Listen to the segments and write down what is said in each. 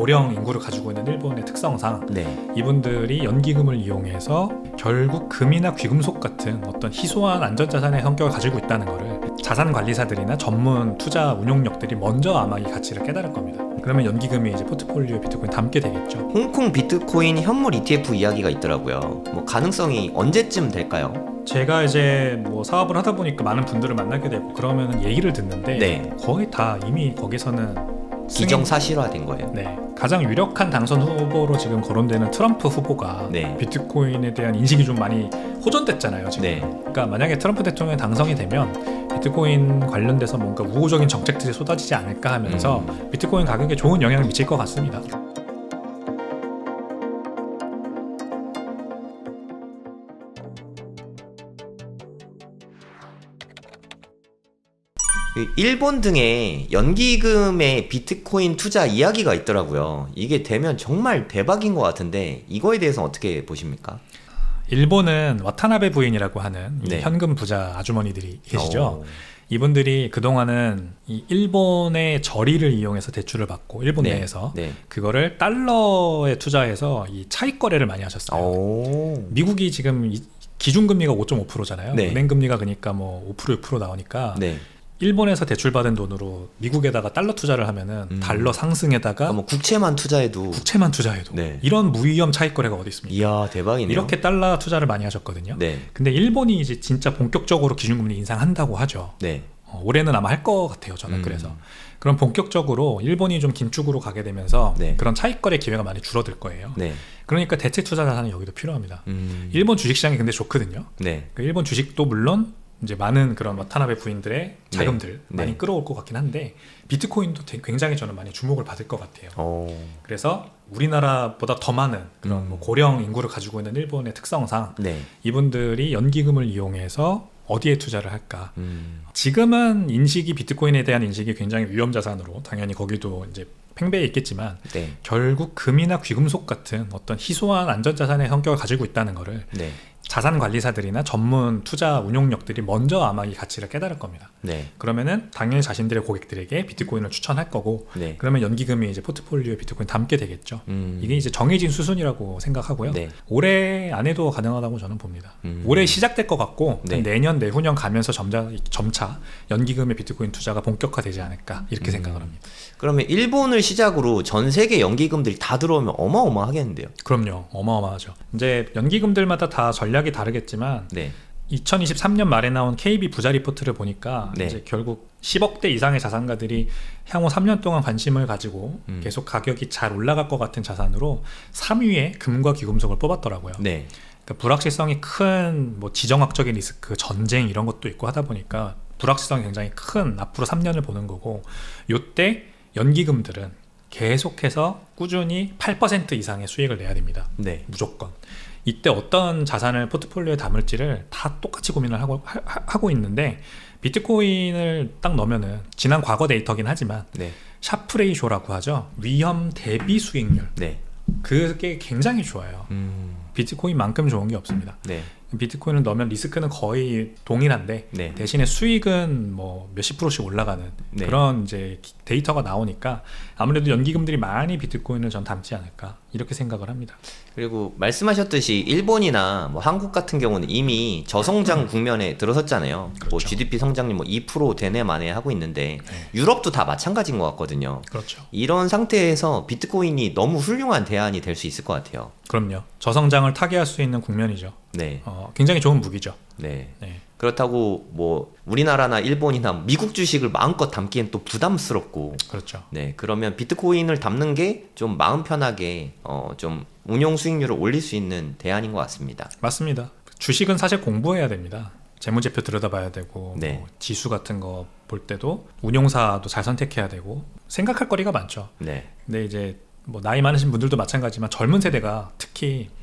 고령 인구를 가지고 있는 일본의 특성상 네. 이분들이 연기금을 이용해서 결국 금이나 귀금속 같은 어떤 희소한 안전자산의 성격을 가지고 있다는 것을 자산 관리사들이나 전문 투자 운용력들이 먼저 아마 이 가치를 깨달을 겁니다. 그러면 연기금이 이제 포트폴리오에 비트코인 담게 되겠죠. 홍콩 비트코인 현물 ETF 이야기가 있더라고요. 뭐 가능성이 언제쯤 될까요? 제가 이제 뭐 사업을 하다 보니까 많은 분들을 만나게 되고 그러면 얘기를 듣는데 네. 거의 다 이미 거기서는 기정사실화된 거예요. 네, 가장 유력한 당선 후보로 지금 거론되는 트럼프 후보가 네. 비트코인에 대한 인식이 좀 많이 호전됐잖아요. 지금. 네. 그러니까 만약에 트럼프 대통령이 당선이 되면 비트코인 관련돼서 뭔가 우호적인 정책들이 쏟아지지 않을까 하면서 음. 비트코인 가격에 좋은 영향을 미칠 것 같습니다. 일본 등의 연기금의 비트코인 투자 이야기가 있더라고요. 이게 되면 정말 대박인 것 같은데 이거에 대해서 어떻게 보십니까? 일본은 와타나베 부인이라고 하는 이 네. 현금 부자 아주머니들이 계시죠. 어, 이분들이 그동안은 이 일본의 저리를 이용해서 대출을 받고 일본 네. 내에서 네. 그거를 달러에 투자해서 이 차익 거래를 많이 하셨어요. 오. 미국이 지금 이- 기준금리가 5.5%잖아요. 네. 은행금리가 그러니까 뭐 5% 6% 나오니까 네. 일본에서 대출받은 돈으로 미국에다가 달러 투자를 하면은 음. 달러 상승에다가 그러니까 뭐 국채만 투자해도 국채만 투자해도 네. 이런 무위험 차익 거래가 어디 있습니까? 이야 대박이네요. 이렇게 달러 투자를 많이 하셨거든요. 네. 근데 일본이 이제 진짜 본격적으로 기준금리 인상한다고 하죠. 네. 어, 올해는 아마 할 것 같아요. 저는 음. 그래서 그럼 본격적으로 일본이 좀 긴축으로 가게 되면서 네. 그런 차익 거래 기회가 많이 줄어들 거예요. 네. 그러니까 대체 투자 자산이 여기도 필요합니다. 음. 일본 주식 시장이 근데 좋거든요. 네. 그 일본 주식도 물론 이제 많은 그런 와타나베 부인들의 자금들 네. 많이 네. 끌어올 것 같긴 한데 비트코인도 굉장히 저는 많이 주목을 받을 것 같아요. 어. 그래서 우리나라보다 더 많은 그런 음. 뭐 고령 인구를 가지고 있는 일본의 특성상 네. 이분들이 연기금을 이용해서 어디에 투자를 할까? 음. 지금은 인식이 비트코인에 대한 인식이 굉장히 위험 자산으로 당연히 거기도 이제 팽배해 있겠지만 네. 결국 금이나 귀금속 같은 어떤 희소한 안전 자산의 성격을 가지고 있다는 것을 네. 자산 관리사들이나 전문 투자 운용력들이 먼저 아마 이 가치를 깨달을 겁니다. 네. 그러면은 당연히 자신들의 고객들에게 비트코인을 추천할 거고 네. 그러면 연기금이 이제 포트폴리오에 비트코인 담게 되겠죠. 음. 이게 이제 정해진 수순이라고 생각하고요. 네. 올해 안에도 가능하다고 저는 봅니다. 음. 올해 시작될 것 같고 네. 한 내년 내후년 가면서 점차, 점차 연기금의 비트코인 투자가 본격화되지 않을까 이렇게 음. 생각을 합니다. 그러면 일본을 시작으로 전 세계 연기금들이 다 들어오면 어마어마하겠는데요. 그럼요, 어마어마하죠. 이제 연기금들마다 다 전략 이 다르겠지만 네. 2023년 말에 나온 KB 부자 리포트를 보니까 네. 이제 결국 10억대 이상의 자산가들이 향후 3년 동안 관심을 가지고 음. 계속 가격이 잘 올라갈 것 같은 자산으로 3위에 금과 귀금속을 뽑았더라고요. 네. 그러니까 불확실성이 큰 뭐 지정학적인 리스크, 전쟁 이런 것도 있고 하다 보니까 불확실성이 굉장히 큰 앞으로 3년을 보는 거고 요때 연기금들은 계속해서 꾸준히 8% 이상의 수익을 내야 됩니다. 네. 무조건. 이때 어떤 자산을 포트폴리오에 담을지를 다 똑같이 고민을 하고 하, 하고 있는데 비트코인을 딱 넣으면은 지난 과거 데이터긴 하지만 네. 샤프 레이쇼라고 하죠. 위험 대비 수익률. 네. 그게 굉장히 좋아요. 음. 비트코인만큼 좋은 게 없습니다. 네. 비트코인을 넣으면 리스크는 거의 동일한데 네. 대신에 수익은 뭐 몇십 프로씩 올라가는 네. 그런 이제 기- 데이터가 나오니까 아무래도 연기금들이 많이 비트코인을 전 담지 않을까 이렇게 생각을 합니다. 그리고 말씀하셨듯이 일본이나 뭐 한국 같은 경우는 이미 저성장 국면에 들어섰잖아요. 뭐 그렇죠. GDP 성장률 뭐2% 되네 만에 하고 있는데 네. 유럽도 다 마찬가지인 것 같거든요. 그렇죠. 이런 상태에서 비트코인이 너무 훌륭한 대안이 될 수 있을 것 같아요. 그럼요. 저성장을 타개할 수 있는 국면이죠. 네. 어, 굉장히 좋은 무기죠. 네. 네. 그렇다고 뭐 우리나라나 일본이나 미국 주식을 마음껏 담기엔 또 부담스럽고 그렇죠. 네 그러면 비트코인을 담는 게 좀 마음 편하게 어 좀 운용 수익률을 올릴 수 있는 대안인 것 같습니다. 맞습니다. 주식은 사실 공부해야 됩니다. 재무제표 들여다봐야 되고 네. 뭐 지수 같은 거 볼 때도 운용사도 잘 선택해야 되고 생각할 거리가 많죠. 네, 근데 이제 뭐 나이 많으신 분들도 마찬가지지만 젊은 세대가 특히 아,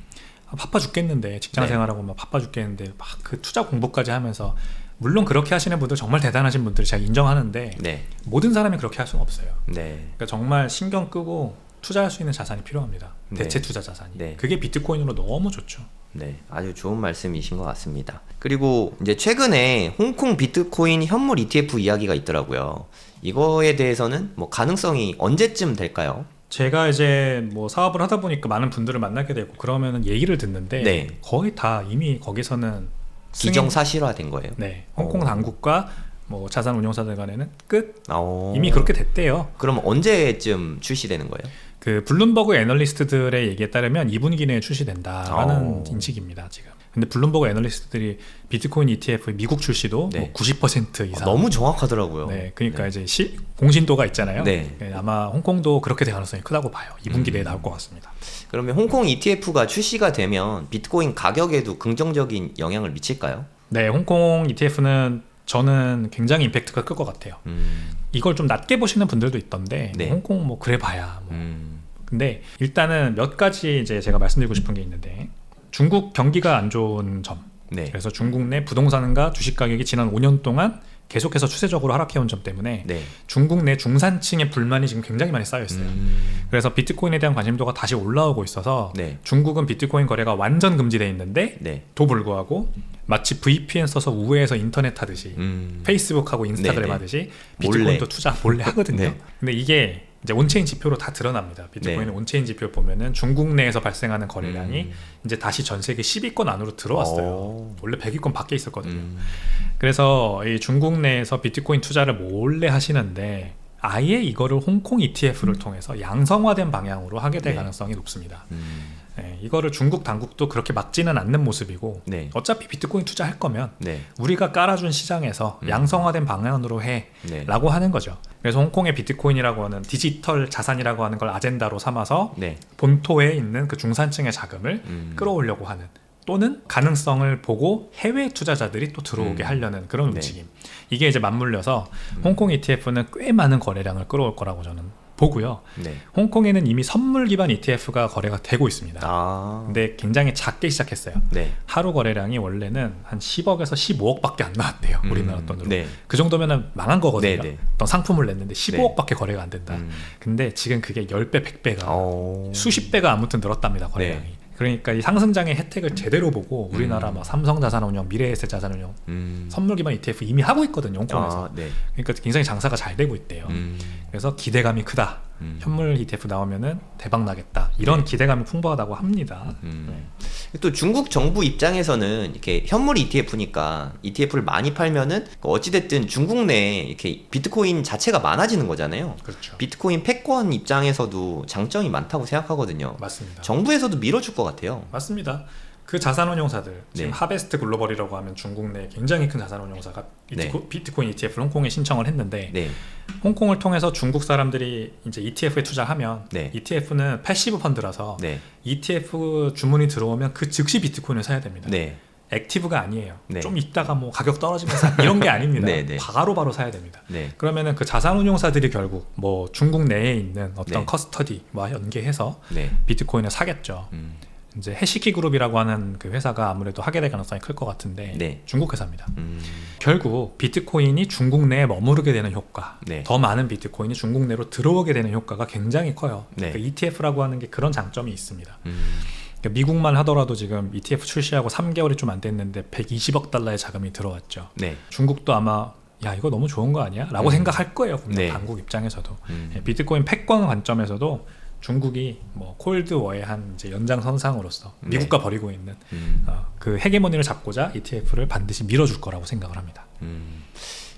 바빠 죽겠는데 직장 네. 생활하고 막 바빠 죽겠는데 막 그 투자 공부까지 하면서 물론 그렇게 하시는 분들 정말 대단하신 분들 제가 인정하는데 네, 모든 사람이 그렇게 할 수는 없어요. 네, 그러니까 정말 신경 끄고 투자할 수 있는 자산이 필요합니다. 네. 대체 투자 자산이. 네. 그게 비트코인으로 너무 좋죠. 네, 아주 좋은 말씀이신 것 같습니다. 그리고 이제 최근에 홍콩 비트코인 현물 ETF 이야기가 있더라고요. 이거에 대해서는 뭐 가능성이 언제쯤 될까요? 제가 이제 뭐 사업을 하다 보니까 많은 분들을 만나게 되고 그러면은 얘기를 듣는데 네. 거의 다 이미 거기서는 승인- 기정사실화된 거예요. 네 홍콩 어. 당국과 뭐 자산 운용사들 간에는 끝 어. 이미 그렇게 됐대요. 그럼 언제쯤 출시되는 거예요? 그 블룸버그 애널리스트들의 얘기에 따르면 2분기 내에 출시된다라는 어. 인식입니다 지금. 근데 블룸버그 애널리스트들이 비트코인 ETF 미국 출시도 네. 뭐90% 이상. 너무 정확하더라고요. 네, 그러니까 네. 이제 시, 공신도가 있잖아요. 네. 네, 아마 홍콩도 그렇게 될 가능성이 크다고 봐요. 2분기 내에 음. 나올 것 같습니다. 그러면 홍콩 ETF가 출시가 되면 비트코인 가격에도 긍정적인 영향을 미칠까요? 네, 홍콩 ETF는 저는 굉장히 임팩트가 클 것 같아요. 음, 이걸 좀 낮게 보시는 분들도 있던데 네. 홍콩 뭐 그래봐야 뭐. 음, 근데 일단은 몇 가지 이제 제가 말씀드리고 싶은 게 있는데 중국 경기가 안 좋은 점. 네, 그래서 중국 내 부동산과 주식 가격이 지난 5년 동안 계속해서 추세적으로 하락해온 점 때문에 네. 중국 내 중산층의 불만이 지금 굉장히 많이 쌓여 있어요. 음, 그래서 비트코인에 대한 관심도가 다시 올라오고 있어서 네, 중국은 비트코인 거래가 완전 금지돼 있는데 네, 도 불구하고 마치 VPN 써서 우회해서 인터넷 하듯이 음, 페이스북하고 인스타그램 네네. 하듯이 몰래. 비트코인도 투자 몰래 하거든요. 네. 근데 이게 이제 온체인 지표로 다 드러납니다. 비트코인 네. 온체인 지표 보면은 중국 내에서 발생하는 거래량이 음, 이제 다시 전 세계 10위권 안으로 들어왔어요. 어. 원래 100위권 밖에 있었거든요. 음, 그래서 이 중국 내에서 비트코인 투자를 몰래 하시는데 아예 이거를 홍콩 ETF를 통해서 양성화된 방향으로 하게 될 네. 가능성이 높습니다. 음, 네, 이거를 중국 당국도 그렇게 막지는 않는 모습이고 네, 어차피 비트코인 투자할 거면 네, 우리가 깔아준 시장에서 음. 양성화된 방향으로 해 네, 라고 하는 거죠. 그래서 홍콩의 비트코인이라고 하는 디지털 자산이라고 하는 걸 아젠다로 삼아서 네, 본토에 있는 그 중산층의 자금을 음, 끌어오려고 하는 또는 가능성을 보고 해외 투자자들이 또 들어오게 음. 하려는 그런 네. 움직임. 이게 이제 맞물려서 음. 홍콩 ETF는 꽤 많은 거래량을 끌어올 거라고 저는 보고요. 네, 홍콩에는 이미 선물 기반 ETF가 거래가 되고 있습니다. 아, 근데 굉장히 작게 시작했어요. 네, 하루 거래량이 원래는 한 10억에서 15억밖에 안 나왔대요. 우리나라 음, 돈으로. 네, 그 정도면은 망한 거거든요. 네, 네. 어떤 상품을 냈는데 15억밖에 거래가 안 된다. 음, 근데 지금 그게 10배, 100배가 어, 수십 배가 아무튼 늘었답니다 거래량이. 네. 그러니까 이 상승장의 혜택을 제대로 보고 우리나라 음. 막 삼성 자산운용, 미래에셋 자산운용, 음, 선물 기반 ETF 이미 하고 있거든요 홍콩에서. 아, 네, 그러니까 굉장히 장사가 잘 되고 있대요. 음, 그래서 기대감이 크다. 음. 현물 ETF 나오면은 대박 나겠다. 이런 네. 기대감이 풍부하다고 합니다. 음. 또 중국 정부 입장에서는 이렇게 현물 ETF니까 ETF를 많이 팔면은 어찌됐든 중국 내에 이렇게 비트코인 자체가 많아지는 거잖아요. 그렇죠. 비트코인 패권 입장에서도 장점이 많다고 생각하거든요. 맞습니다. 정부에서도 밀어줄 것 같아요. 맞습니다. 그 자산운용사들 지금 네. 하베스트 글로벌이라고 하면 중국 내 굉장히 큰 자산운용사가 네. 비트코, 비트코인 ETF를 홍콩에 신청을 했는데 네, 홍콩을 통해서 중국 사람들이 이제 ETF에 투자하면 네. ETF는 패시브 펀드라서 네, ETF 주문이 들어오면 그 즉시 비트코인을 사야 됩니다. 네, 액티브가 아니에요. 네. 좀 있다가 뭐 가격 떨어지면서 이런 게 아닙니다. 네, 네. 바로 바로 사야 됩니다. 네, 그러면은 그 자산운용사들이 결국 뭐 중국 내에 있는 어떤 네. 커스터디와 연계해서 네. 비트코인을 사겠죠. 음, 이제 해시키 그룹이라고 하는 그 회사가 아무래도 하게 될 가능성이 클 것 같은데 네. 중국 회사입니다. 음, 결국 비트코인이 중국 내에 머무르게 되는 효과, 네. 더 많은 비트코인이 중국 내로 들어오게 되는 효과가 굉장히 커요. 네. 그 ETF라고 하는 게 그런 장점이 있습니다. 음, 그러니까 미국만 하더라도 지금 ETF 출시하고 3개월이 좀 안 됐는데 120억 달러의 자금이 들어왔죠. 네, 중국도 아마 야 이거 너무 좋은 거 아니야? 라고 음. 생각할 거예요. 분명 네. 당국 입장에서도 음, 예, 비트코인 패권 관점에서도 중국이 뭐 콜드워의 한 이제 연장선상으로서 네. 미국과 벌이고 있는 음, 어, 그 헤게모니를 잡고자 ETF를 반드시 밀어줄 거라고 생각을 합니다. 음.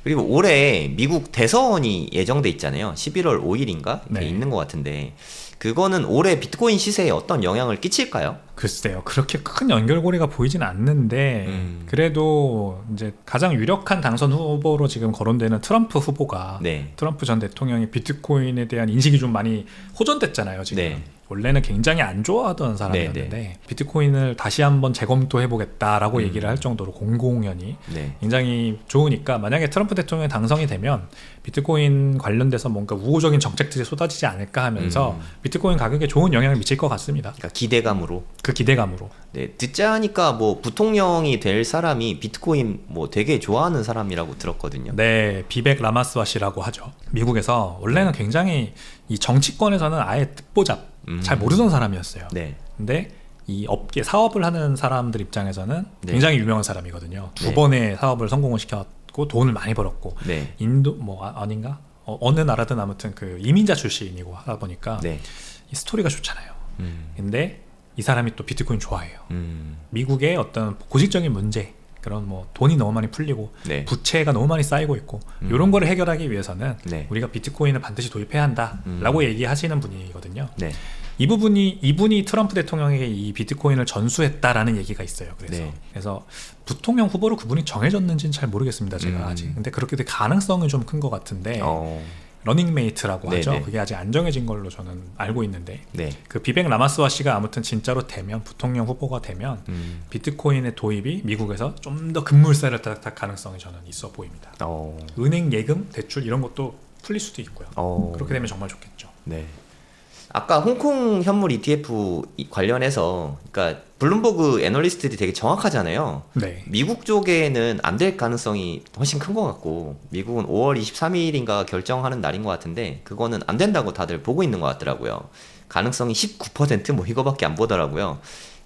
그리고 올해 미국 대선이 예정돼 있잖아요. 11월 5일인가 네. 있는 것 같은데 그거는 올해 비트코인 시세에 어떤 영향을 끼칠까요? 글쎄요, 그렇게 큰 연결고리가 보이진 않는데 음. 그래도 이제 가장 유력한 당선 후보로 지금 거론되는 트럼프 후보가 네, 트럼프 전 대통령이 비트코인에 대한 인식이 좀 많이 호전됐잖아요. 지금 네. 원래는 굉장히 안 좋아하던 사람이었는데 비트코인을 다시 한번 재검토해 보겠다라고 음. 얘기를 할 정도로 공공연히 네, 굉장히 좋으니까 만약에 트럼프 대통령이 당선이 되면 비트코인 관련돼서 뭔가 우호적인 정책들이 쏟아지지 않을까 하면서 음. 비트코인 가격에 좋은 영향을 미칠 것 같습니다. 그러니까 기대감으로. 그 기대감으로. 네, 듣자 하니까 뭐 부통령이 될 사람이 비트코인 뭐 되게 좋아하는 사람이라고 들었거든요. 네, 비백 라마스와시라고 하죠. 미국에서 원래는 굉장히 이 정치권에서는 아예 듣보잡 음. 잘 모르던 사람이었어요. 네, 근데 이 업계 사업을 하는 사람들 입장에서는 네. 굉장히 유명한 사람이거든요. 두 네. 번의 사업을 성공을 시켰고 돈을 많이 벌었고 네, 인도 뭐 아, 아닌가? 어, 느 나라든 아무튼 그 이민자 출신이고 하다 보니까 네. 이 스토리가 좋잖아요. 음. 근데 이 사람이 또 비트코인 좋아해요. 음. 미국의 어떤 고질적인 문제 그런 뭐 돈이 너무 많이 풀리고 네. 부채가 너무 많이 쌓이고 있고 음. 이런 거를 해결하기 위해서는 네. 우리가 비트코인을 반드시 도입해야 한다라고 음. 얘기하시는 분이거든요. 네. 이 부분이 이분이 트럼프 대통령에게 이 비트코인을 전수했다라는 얘기가 있어요. 그래서 네. 그래서 부통령 후보로 그분이 정해졌는지는 잘 모르겠습니다. 제가 음. 아직. 근데 그렇게 될 가능성은 좀 큰 것 같은데 어. 러닝메이트라고 네, 하죠. 네. 그게 아직 안 정해진 걸로 저는 알고 있는데 네. 그 비백 라마스와 씨가 아무튼 진짜로 되면 부통령 후보가 되면 음. 비트코인의 도입이 미국에서 좀 더 급물살을 탈 가능성이 저는 있어 보입니다. 어. 은행 예금, 대출 이런 것도 풀릴 수도 있고요. 어. 그렇게 되면 정말 좋겠죠. 네. 아까 홍콩 현물 ETF 이- 관련해서 그러니까 블룸버그 애널리스트들이 되게 정확하잖아요. 네. 미국 쪽에는 안 될 가능성이 훨씬 큰 것 같고 미국은 5월 23일인가 결정하는 날인 것 같은데 그거는 안 된다고 다들 보고 있는 것 같더라고요. 가능성이 19%뭐 이거밖에 안 보더라고요.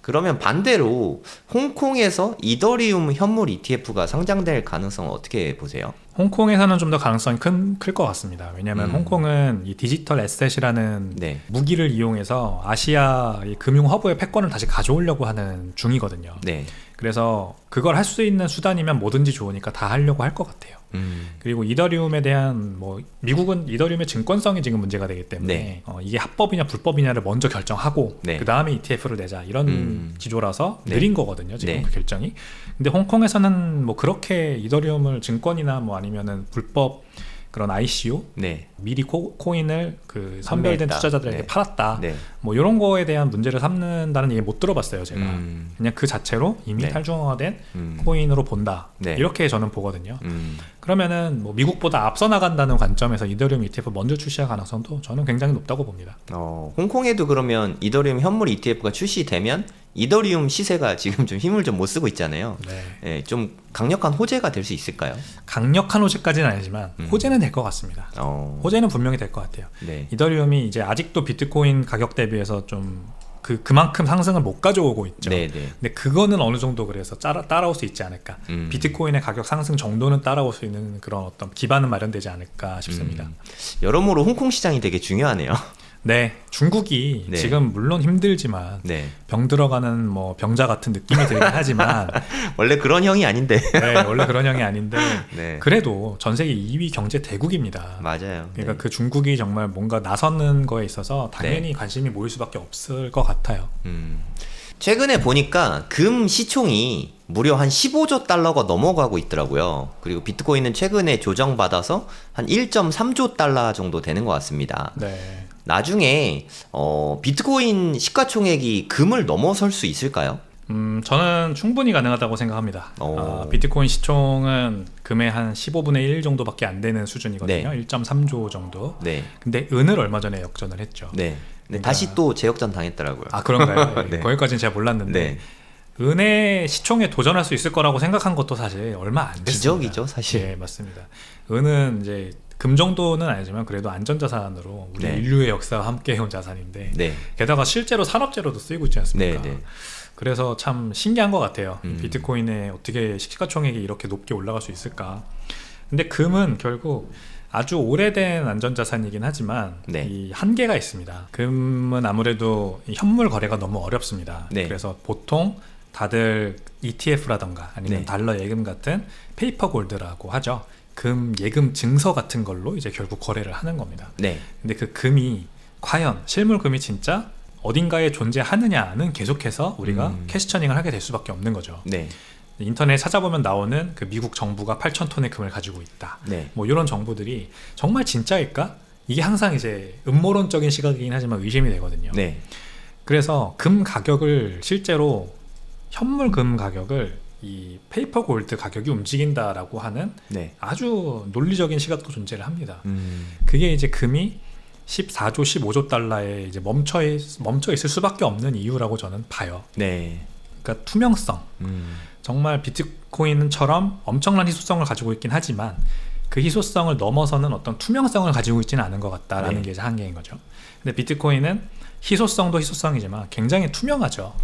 그러면 반대로 홍콩에서 이더리움 현물 ETF가 상장될 가능성은 어떻게 보세요? 홍콩에서는 좀 더 가능성이 큰클것 같습니다. 왜냐하면 음. 홍콩은 이 디지털 에셋이라는 네. 무기를 이용해서 아시아 이 금융 허브의 패권을 다시 가져오려고 하는 중이거든요. 네. 그래서 그걸 할 수 있는 수단이면 뭐든지 좋으니까 다 하려고 할 것 같아요. 음. 그리고 이더리움에 대한 뭐 미국은 이더리움의 증권성이 지금 문제가 되기 때문에 네. 어, 이게 합법이냐 불법이냐를 먼저 결정하고 네. 그 다음에 ETF를 내자 이런 음. 기조라서 네. 느린 거거든요 지금 네. 그 결정이. 근데 홍콩에서는 뭐 그렇게 이더리움을 증권이나 뭐 아니면은 불법 그런 ICO 네. 미리 코, 코인을 그 선별된 판매했다. 투자자들에게 네. 팔았다. 네. 뭐 이런 거에 대한 문제를 삼는다는 얘기 못 들어봤어요 제가. 음. 그냥 그 자체로 이미 네. 탈중화된 음. 코인으로 본다. 네. 이렇게 저는 보거든요. 음. 그러면은 뭐 미국보다 앞서 나간다는 관점에서 이더리움 ETF 먼저 출시할 가능성도 저는 굉장히 높다고 봅니다. 어, 홍콩에도 그러면 이더리움 현물 ETF가 출시되면 이더리움 시세가 지금 좀 힘을 좀 못 쓰고 있잖아요. 네. 예, 좀 강력한 호재가 될 수 있을까요? 강력한 호재까지는 아니지만 음. 호재는 될 것 같습니다. 어, 호재는 분명히 될 것 같아요. 네. 이더리움이 이제 아직도 비트코인 가격 대비해서 좀 그 그만큼 상승을 못 가져오고 있죠. 네, 네. 근데 그거는 어느 정도 그래서 따라, 따라올 수 있지 않을까. 음. 비트코인의 가격 상승 정도는 따라올 수 있는 그런 어떤 기반은 마련되지 않을까 싶습니다. 음. 여러모로 홍콩 시장이 되게 중요하네요. 네, 중국이 네. 지금 물론 힘들지만 네. 병 들어가는 뭐 병자 같은 느낌이 들긴 하지만 원래 그런 형이 아닌데. 네, 원래 그런 형이 아닌데 네. 그래도 전 세계 2위 경제 대국입니다. 맞아요. 그러니까 네. 그 중국이 정말 뭔가 나서는 거에 있어서 당연히 관심이 모일 수밖에 없을 것 같아요. 음. 최근에 보니까 금 시총이 무려 한 15조 달러가 넘어가고 있더라고요. 그리고 비트코인은 최근에 조정받아서 한 1.3조 달러 정도 되는 것 같습니다. 네. 나중에 어, 비트코인 시가총액이 금을 넘어설 수 있을까요? 음, 저는 충분히 가능하다고 생각합니다. 오. 아, 비트코인 시총은 금의 한 15분의 1 정도밖에 안 되는 수준이거든요. 1.3조 정도. 네, 근데 은을 얼마 전에 역전을 했죠. 네. 네, 그러니까- 다시 또 재역전 당했더라고요. 아 그런가요? 네. 거기까지는 잘 몰랐는데 네, 은의 시총에 도전할 수 있을 거라고 생각한 것도 사실 얼마 안 됐습니다. 기적이죠, 사실. 예, 맞습니다. 은은 이제 금 정도는 아니지만 그래도 안전자산으로 우리 네. 인류의 역사와 함께 해온 자산인데 네, 게다가 실제로 산업재로도 쓰이고 있지 않습니까? 네, 네. 그래서 참 신기한 것 같아요. 음. 비트코인에 어떻게 시가총액이 이렇게 높게 올라갈 수 있을까? 근데 금은 결국 아주 오래된 안전자산이긴 하지만 네. 이 한계가 있습니다. 금은 아무래도 이 현물 거래가 너무 어렵습니다. 네. 그래서 보통 다들 ETF라던가 아니면 네. 달러 예금 같은 페이퍼 골드라고 하죠. 금 예금 증서 같은 걸로 이제 결국 거래를 하는 겁니다. 네, 근데 그 금이 과연 실물 금이 진짜 어딘가에 존재하느냐는 계속해서 우리가 음. 캐시처닝을 하게 될 수밖에 없는 거죠. 네, 인터넷 찾아보면 나오는 그 미국 정부가 8천 톤의 금을 가지고 있다. 네. 뭐 이런 정보들이 정말 진짜일까? 이게 항상 이제 음모론적인 시각이긴 하지만 의심이 되거든요. 네. 그래서 금 가격을 실제로 현물 금 가격을 이 페이퍼 골드 가격이 움직인다라고 하는 네. 아주 논리적인 시각도 존재를 합니다. 음, 그게 이제 금이 14조, 15조 달러에 이제 멈춰 있, 멈춰 있을 수밖에 없는 이유라고 저는 봐요. 네. 그러니까 투명성. 음, 정말 비트코인처럼 엄청난 희소성을 가지고 있긴 하지만 그 희소성을 넘어서는 어떤 투명성을 가지고 있지는 않은 것 같다라는 네. 게 이제 한계인 거죠. 근데 비트코인은 희소성도 희소성이지만 굉장히 투명하죠.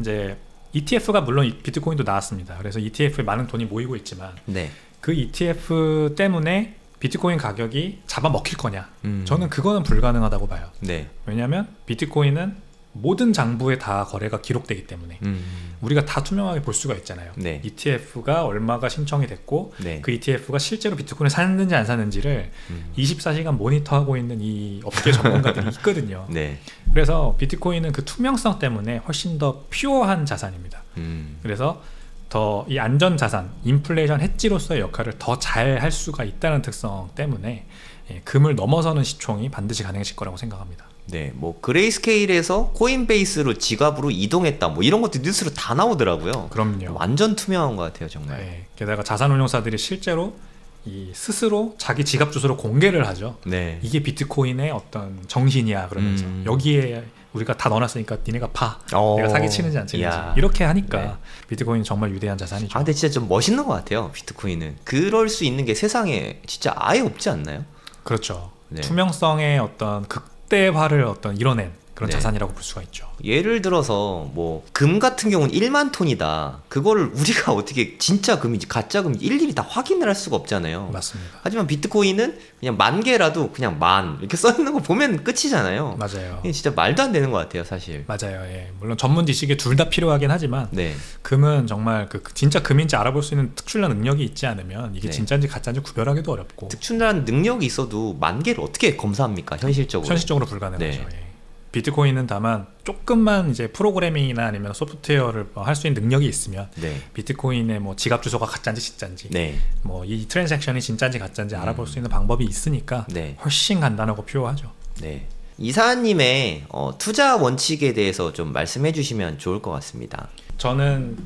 이제 ETF가 물론 이 비트코인도 나왔습니다. 그래서 ETF에 많은 돈이 모이고 있지만 네. 그 ETF 때문에 비트코인 가격이 잡아먹힐 거냐? 음. 저는 그거는 불가능하다고 봐요. 네. 왜냐하면 비트코인은 모든 장부에 다 거래가 기록되기 때문에 음. 우리가 다 투명하게 볼 수가 있잖아요. 네. ETF가 얼마가 신청이 됐고 네. 그 ETF가 실제로 비트코인을 샀는지 안 샀는지를 음. 24시간 모니터하고 있는 이 업계 전문가들이 있거든요. 네. 그래서 비트코인은 그 투명성 때문에 훨씬 더 퓨어한 자산입니다. 음. 그래서 더 이 안전 자산, 인플레이션 해지로서의 역할을 더 잘 할 수가 있다는 특성 때문에 예, 금을 넘어서는 시총이 반드시 가능해질 거라고 생각합니다. 네, 뭐 그레이스케일에서 코인베이스로 지갑으로 이동했다, 뭐 이런 것도 뉴스로 다 나오더라고요. 그럼요. 완전 투명한 것 같아요, 정말. 네, 게다가 자산운용사들이 실제로 이 스스로 자기 지갑 주소를 공개를 하죠. 네. 이게 비트코인의 어떤 정신이야 그러면서 음. 여기에 우리가 다 넣어놨으니까 니네가 봐. 어. 내가 사기 치는지 안 치는지 이야. 이렇게 하니까 네. 비트코인 정말 위대한 자산이죠. 아, 근데 진짜 좀 멋있는 것 같아요, 비트코인은. 그럴 수 있는 게 세상에 진짜 아예 없지 않나요? 그렇죠. 네. 투명성의 어떤 극 대화를 어떤 이뤄낸 그런 네. 자산이라고 볼 수가 있죠. 예를 들어서 뭐 금 같은 경우는 1만 톤이다. 그거를 우리가 어떻게 진짜 금인지 가짜 금인지 일일이 다 확인을 할 수가 없잖아요. 맞습니다. 하지만 비트코인은 그냥 만 개라도 그냥 만 이렇게 써 있는 거 보면 끝이잖아요. 맞아요. 이게 진짜 말도 안 되는 것 같아요, 사실. 맞아요. 예. 물론 전문 지식이 둘 다 필요하긴 하지만 네. 금은 정말 그 진짜 금인지 알아볼 수 있는 특출난 능력이 있지 않으면 이게 네. 진짜인지 가짜인지 구별하기도 어렵고 특출난 능력이 있어도 만 개를 어떻게 검사합니까, 현실적으로? 현실적으로 불가능하죠. 네. 예. 비트코인은 다만 조금만 이제 프로그래밍이나 아니면 소프트웨어를 뭐 할수 있는 능력이 있으면 네. 비트코인의 뭐 지갑 주소가 가짜인지 진짜인지 네. 뭐이 트랜잭션이 진짜인지 가짜인지 음. 알아볼 수 있는 방법이 있으니까 네. 훨씬 간단하고 퓨어하죠. 네. 이사님의 어, 투자 원칙에 대해서 좀 말씀해 주시면 좋을 것 같습니다. 저는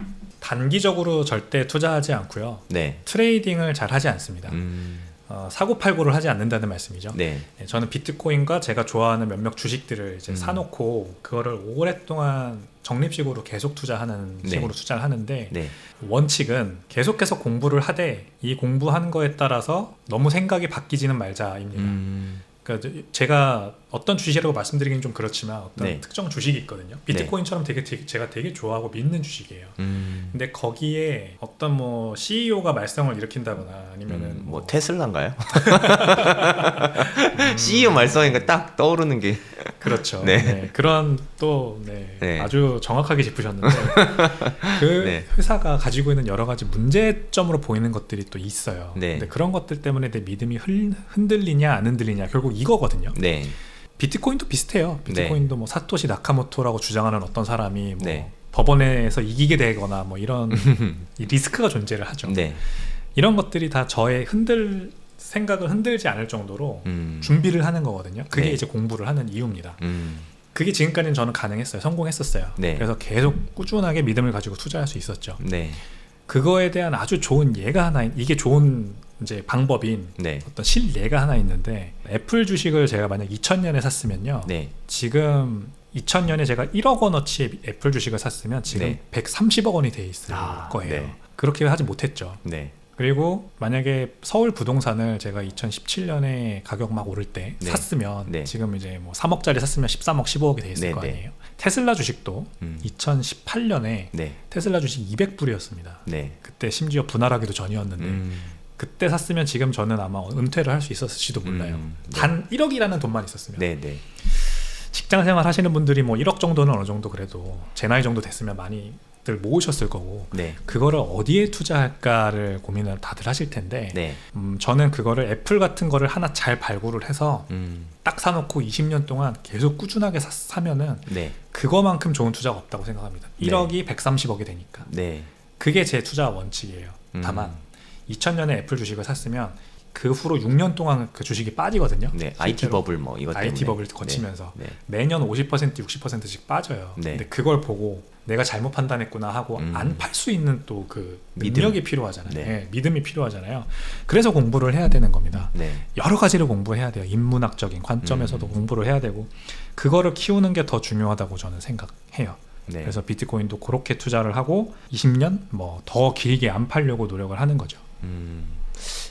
단기적으로 절대 투자하지 않고요. 네. 트레이딩을 잘 하지 않습니다. 음, 어, 사고팔고를 하지 않는다는 말씀이죠. 네. 네, 저는 비트코인과 제가 좋아하는 몇몇 주식들을 이제 음. 사놓고 그거를 오랫동안 적립식으로 계속 투자하는 네. 식으로 투자를 하는데 네. 원칙은 계속해서 공부를 하되 이 공부한 거에 따라서 너무 생각이 바뀌지는 말자입니다. 음, 그러니까 저- 제가 어떤 주식이라고 말씀드리기는 좀 그렇지만 어떤 네. 특정 주식이 있거든요. 비트코인처럼 되게, 되게 제가 되게 좋아하고 믿는 주식이에요. 음, 근데 거기에 어떤 뭐 CEO가 말썽을 일으킨다거나 아니면은 음, 뭐 뭐 테슬라인가요? CEO 말썽이니까 딱 떠오르는 게 그렇죠. 네. 네. 그런 또 네, 네. 아주 정확하게 짚으셨는데 그 네. 회사가 가지고 있는 여러 가지 문제점으로 보이는 것들이 또 있어요. 네. 근데 그런 것들 때문에 내 믿음이 흘- 흔들리냐 안 흔들리냐 결국 이거거든요. 네. 비트코인도 비슷해요. 비트코인도 뭐 사토시 나카모토라고 주장하는 어떤 사람이 뭐 네. 법원에서 이기게 되거나 뭐 이런 이 리스크가 존재를 하죠. 네. 이런 것들이 다 저의 흔들 생각을 흔들지 않을 정도로 음, 준비를 하는 거거든요. 그게 네. 이제 공부를 하는 이유입니다. 음, 그게 지금까지는 저는 가능했어요. 성공했었어요. 네. 그래서 계속 꾸준하게 믿음을 가지고 투자할 수 있었죠. 네. 그거에 대한 아주 좋은 예가 하나 있- 이게 좋은 이제 방법인 네. 어떤 실례가 하나 있는데 애플 주식을 제가 만약 2000년에 샀으면요. 네. 지금 2000년에 제가 1억 원어치 애플 주식을 샀으면 지금 네. 130억 원이 돼 있을 아, 거예요. 네. 그렇게 하지 못했죠. 네. 그리고 만약에 서울 부동산을 제가 2017년에 가격 막 오를 때 네. 샀으면 네. 지금 이제 뭐 3억짜리 샀으면 13억, 15억이 돼 있을 네, 거 네. 아니에요. 테슬라 주식도 음, 2018년에 네. 테슬라 주식 200불이었습니다. 네. 그때 심지어 분할하기도 전이었는데 음, 그때 샀으면 지금 저는 아마 은퇴를 할 수 있었을지도 몰라요. 음, 네. 단 1억이라는 돈만 있었으면 네. 네. 직장 생활 하시는 분들이 뭐 1억 정도는 어느 정도 그래도 제 나이 정도 됐으면 많이들 모으셨을 거고 네. 그거를 어디에 투자할까를 고민을 다들 하실 텐데 네. 음, 저는 그거를 애플 같은 거를 하나 잘 발굴을 해서 음, 딱 사놓고 20년 동안 계속 꾸준하게 사, 사면은 네. 그거만큼 좋은 투자가 없다고 생각합니다. 네. 1억이 130억이 되니까 네. 그게 제 투자 원칙이에요. 음. 다만 2000년에 애플 주식을 샀으면 그 후로 6년 동안 그 주식이 빠지거든요. 네. IT. 버블 뭐 이것 때문에. IT 버블 거치면서 네. 네. 매년 50% 60%씩 빠져요. 네. 근데 그걸 보고 내가 잘못 판단했구나 하고 음. 안팔 수 있는 또그 믿음. 능력이 필요하잖아요. 네. 예, 믿음이 필요하잖아요. 그래서 공부를 해야 되는 겁니다. 네. 여러 가지를 공부해야 돼요. 인문학적인 관점에서도 음. 공부를 해야 되고 그거를 키우는 게 더 중요하다고 저는 생각해요. 네. 그래서 비트코인도 그렇게 투자를 하고 20년 뭐 더 길게 안 팔려고 노력을 하는 거죠. 음.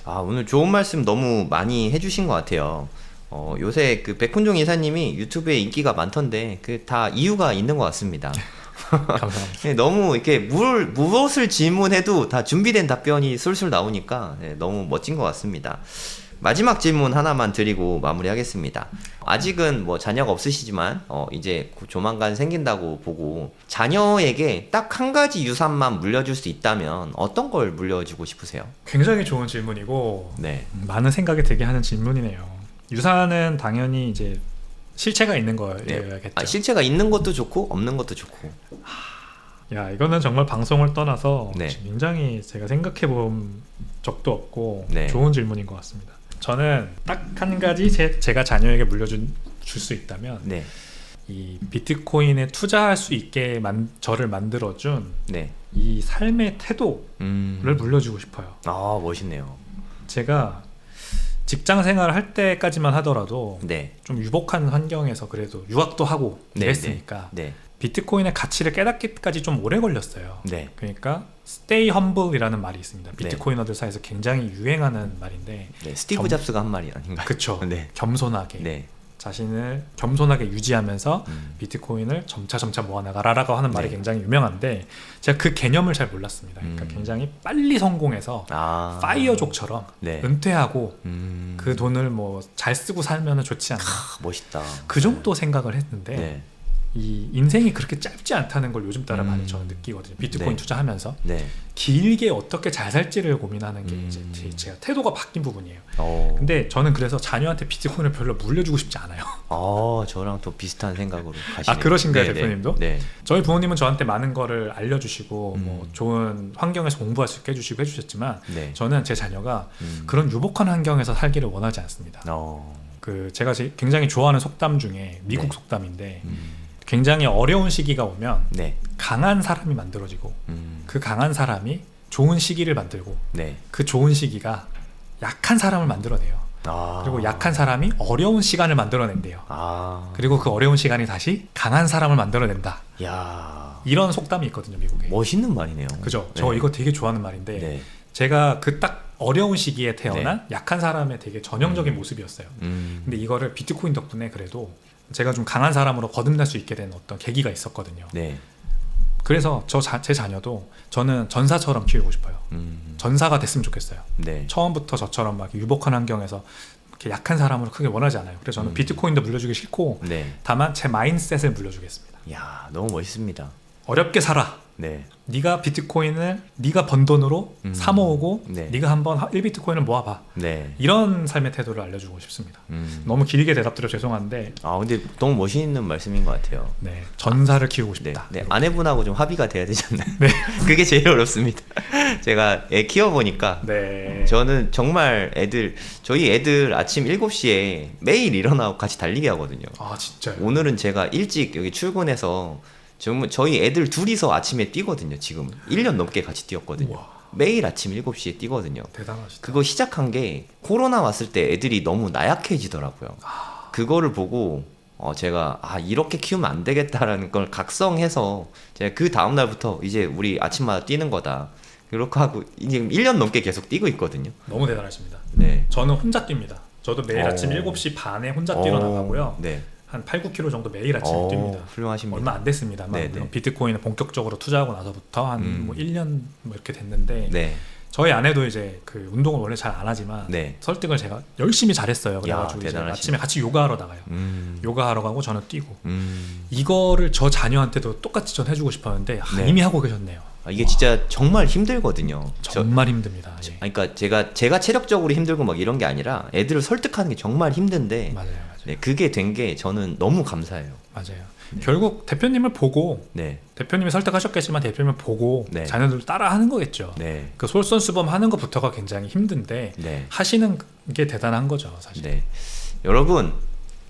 아, 오늘 좋은 말씀 너무 많이 해주신 것 같아요. 어, 요새 그 백훈종 이사님이 유튜브에 인기가 많던데 그 다 이유가 있는 것 같습니다. 감사합니다. 네, 너무 이렇게 물, 무엇을 질문해도 다 준비된 답변이 술술 나오니까 네, 너무 멋진 것 같습니다. 마지막 질문 하나만 드리고 마무리하겠습니다. 아직은 뭐 자녀가 없으시지만 어 이제 곧 조만간 생긴다고 보고 자녀에게 딱 한 가지 유산만 물려줄 수 있다면 어떤 걸 물려주고 싶으세요? 굉장히 좋은 질문이고 네. 음, 많은 생각이 들게 하는 질문이네요. 유산은 당연히 이제 실체가 있는 거여야겠죠. 아, 실체가 있는 것도 좋고 없는 것도 좋고. 야 이거는 정말 방송을 떠나서 네. 굉장히 제가 생각해 본 적도 없고 네. 좋은 질문인 것 같습니다. 저는 딱 한 가지 제, 제가 자녀에게 물려준 줄 수 있다면 네. 이 비트코인에 투자할 수 있게 만, 저를 만들어준 네. 이 삶의 태도를 음. 물려주고 싶어요. 아 멋있네요. 제가 직장 생활을 할 때까지만 하더라도 네. 좀 유복한 환경에서 그래도 유학도 하고 네, 이랬으니까 네. 비트코인의 가치를 깨닫기까지 좀 오래 걸렸어요. 네. 그러니까 stay humble이라는 말이 있습니다. 비트코이너들 사이에서 굉장히 유행하는 말인데 네. 스티브 겸- 잡스가 한 말이 아닌가요? 그쵸 네. 겸손하게 네. 자신을 겸손하게 유지하면서 음. 비트코인을 점차 점차 모아나가라라고 하는 말이 네. 굉장히 유명한데 제가 그 개념을 잘 몰랐습니다. 그러니까 음. 굉장히 빨리 성공해서 아. 파이어족처럼 네. 은퇴하고 음. 그 돈을 뭐 잘 쓰고 살면 좋지 않나 아, 멋있다. 그 정도 생각을 했는데 네. 이 인생이 그렇게 짧지 않다는 걸 요즘 따라 음. 많이 저는 느끼거든요. 비트코인 네. 투자하면서 네. 길게 어떻게 잘 살지를 고민하는 게 음. 이제 제- 제가 태도가 바뀐 부분이에요. 어. 근데 저는 그래서 자녀한테 비트코인을 별로 물려주고 싶지 않아요. 아, 저랑 또 비슷한 생각으로 가시네요. 아, 그러신가요, 네, 대표님도? 네. 저희 부모님은 저한테 많은 거를 알려주시고 음. 뭐 좋은 환경에서 공부할 수 있게 해주시고 해주셨지만 네. 네. 저는 제 자녀가 음. 그런 유복한 환경에서 살기를 원하지 않습니다. 어. 그 제가 제- 굉장히 좋아하는 속담 중에 미국 네. 속담인데 음. 굉장히 어려운 시기가 오면 네. 강한 사람이 만들어지고 음. 그 강한 사람이 좋은 시기를 만들고 네. 그 좋은 시기가 약한 사람을 만들어내요. 아. 그리고 약한 사람이 어려운 시간을 만들어낸대요. 아. 그리고 그 어려운 시간이 다시 강한 사람을 만들어낸다. 야. 이런 속담이 있거든요, 미국에. 멋있는 말이네요. 그죠? 저 네. 이거 되게 좋아하는 말인데 네. 제가 그 딱 어려운 시기에 태어난 약한 사람의 되게 전형적인 모습이었어요. 음. 근데 이거를 비트코인 덕분에 그래도 제가 좀 강한 사람으로 거듭날 수 있게 된 어떤 계기가 있었거든요. 네. 그래서 저 제 자녀도 저는 전사처럼 키우고 싶어요. 음. 전사가 됐으면 좋겠어요. 네. 처음부터 저처럼 막 유복한 환경에서 이렇게 약한 사람으로 크게 원하지 않아요. 그래서 저는 음. 비트코인도 물려주기 싫고 네. 다만 제 마인셋을 물려주겠습니다. 야, 너무 멋있습니다. 어렵게 살아. 네. 네가 비트코인을 네가 번 돈으로 음. 사 모으고 네. 네가 한번 1비트코인을 모아봐. 네. 이런 삶의 태도를 알려주고 싶습니다. 음. 너무 길게 대답드려 죄송한데 아, 근데 너무 멋있는 말씀인 것 같아요. 네 전사를 키우고 네, 싶다. 네. 아내분하고 좀 합의가 돼야 되지 않나요? 네. 그게 제일 어렵습니다. 제가 애 키워 보니까 네. 저는 정말 애들 저희 애들 아침 7시에 매일 일어나고 같이 달리기 하거든요. 아 진짜요? 오늘은 제가 일찍 여기 출근해서 저희 애들 둘이서 아침에 뛰거든요. 지금 1년 넘게 같이 뛰었거든요. 우와 매일 아침 7시에 뛰거든요. 대단하시다. 그거 시작한 게 코로나 왔을 때 애들이 너무 나약해지더라고요. 그거를 보고 어 제가 아 이렇게 키우면 안 되겠다라는 걸 각성해서 제가 그 다음 날부터 이제 우리 아침마다 뛰는 거다. 그렇게 하고 이제 1년 넘게 계속 뛰고 있거든요. 너무 대단하십니다. 네. 저는 혼자 뜁니다. 저도 매일 어. 아침 7시 반에 혼자 뛰러 나가고요. 네. 한 8, 9km 정도 매일 아침 어, 뜁니다. 훌륭하십니다. 얼마 안 됐습니다만 네, 물론 네. 비트코인을 본격적으로 투자하고 나서부터 한 음. 뭐 1년 뭐 이렇게 됐는데 네. 저희 아내도 이제 그 운동을 원래 잘 안 하지만 네. 설득을 제가 열심히 잘했어요. 그래가지고 이제 대단하시네. 아침에 같이 요가하러 나가요. 음. 요가하러 가고 저는 뛰고 음. 이거를 저 자녀한테도 똑같이 전 해주고 싶었는데 아, 네. 이미 하고 계셨네요. 아, 이게 진짜 정말 힘들거든요. 저, 정말 힘듭니다. 예. 그러니까 제가 제가 체력적으로 힘들고 막 이런 게 아니라 애들을 설득하는 게 정말 힘든데 맞아요, 네, 그게 된 게 저는 너무 감사해요. 맞아요. 결국 대표님을 보고 네, 대표님이 설득하셨겠지만 대표님을 보고 네. 자녀들 따라 하는 거겠죠. 네, 그 솔선수범 하는 것부터가 굉장히 힘든데 네, 하시는 게 대단한 거죠, 사실. 네. 여러분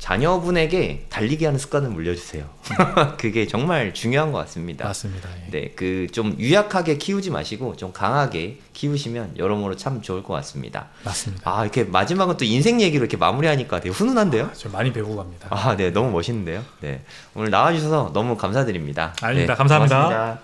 자녀분에게 달리기 하는 습관을 물려주세요. 그게 정말 중요한 것 같습니다. 맞습니다. 예. 네, 그 좀 유약하게 키우지 마시고 좀 강하게 키우시면 여러모로 참 좋을 것 같습니다. 맞습니다. 아 이렇게 마지막은 또 인생 얘기로 이렇게 마무리하니까 되게 훈훈한데요? 저 많이 배우고 갑니다. 아, 네, 너무 멋있는데요. 네, 오늘 나와주셔서 너무 감사드립니다. 아닙니다. 네, 감사합니다. 고맙습니다.